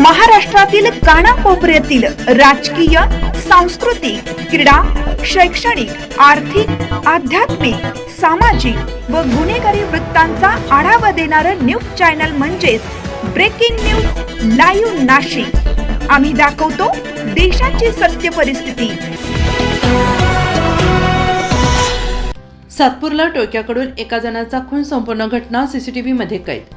महाराष्ट्रातील कानाकोपऱ्यातील राजकीय सांस्कृतिक क्रीडा शैक्षणिक आर्थिक आध्यात्मिक सामाजिक व गुन्हेगारी वृत्तांचा आढावा देणारं न्यूज चॅनल म्हणजेच ब्रेकिंग न्यूज लाईव्ह नाशिक. आम्ही दाखवतो देशाची सत्य परिस्थिती. सातपूरला टोक्याकडून एका जणाचा खून संपूर्ण घटना सीसीटीव्हीमध्ये कैद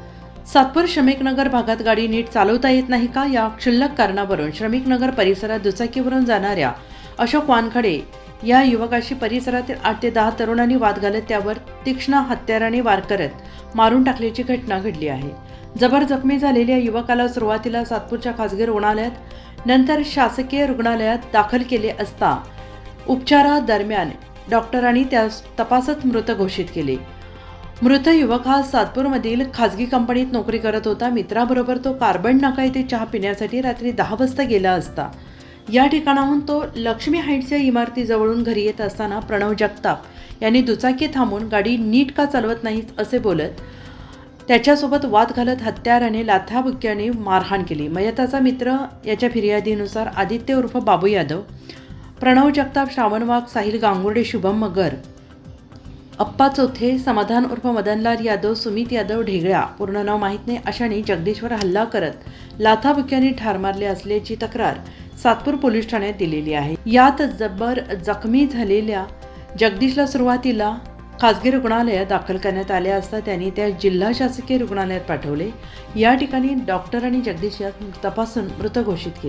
सातपूर श्रमिकनगर भागात गाडी नीट चालवता येत नाही का? या क्षुल्लक कारणावरून श्रमिकनगर परिसरात दुचाकीवरून जाणाऱ्या अशोक वानखडे या युवकाशी परिसरातील आठ ते दहा तरुणांनी वाद घालत त्यावर तीक्ष्ण हत्याराने वार करत मारून टाकल्याची घटना घडली आहे. जबर जखमी झालेल्या युवकाला सुरुवातीला सातपूरच्या खासगी रुग्णालयात नंतर शासकीय रुग्णालयात दाखल केले असता उपचारादरम्यान डॉक्टरांनी त्यास तपासत मृत घोषित केले. मृत युवक हा सातपूरमधील खाजगी कंपनीत नोकरी करत होता. मित्राबरोबर तो कार्बन नाका येथे चहा पिण्यासाठी रात्री दहा वाजता गेला असता. या ठिकाणाहून तो लक्ष्मी हाईट्सच्या इमारतीजवळून घरी येत असताना प्रणव जगताप यांनी दुचाकी थांबून गाडी नीट का चालवत नाहीत असे बोलत त्याच्यासोबत वाद घालत हत्याराने लाथाबुक्याने मारहाण केली. मयताचा मित्र याच्या फिर्यादीनुसार आदित्य उर्फ बाबू यादव प्रणव जगताप श्रावण वाघ साहिल गांगुर्डे शुभम मगर अप्पा चौथे समाधान उर्फ मदनलाल यादव सुमित यादव ढेगळ्या. पूर्ण नाव माहीत नाही अशाने जगदीशवर हल्ला करत लाथाबुक्याने ठार मारले असल्याची तक्रार सातपूर पोलीस ठाण्यात दिलेली आहे. यात जबर जखमी झालेल्या जगदीशला सुरुवातीला खासगी रुग्णालयात दाखल करण्यात आले असता त्यांनी त्या जिल्हा शासकीय रुग्णालयात पाठवले. या ठिकाणी डॉक्टरांनी जगदीश यास तपासून मृत घोषित केले.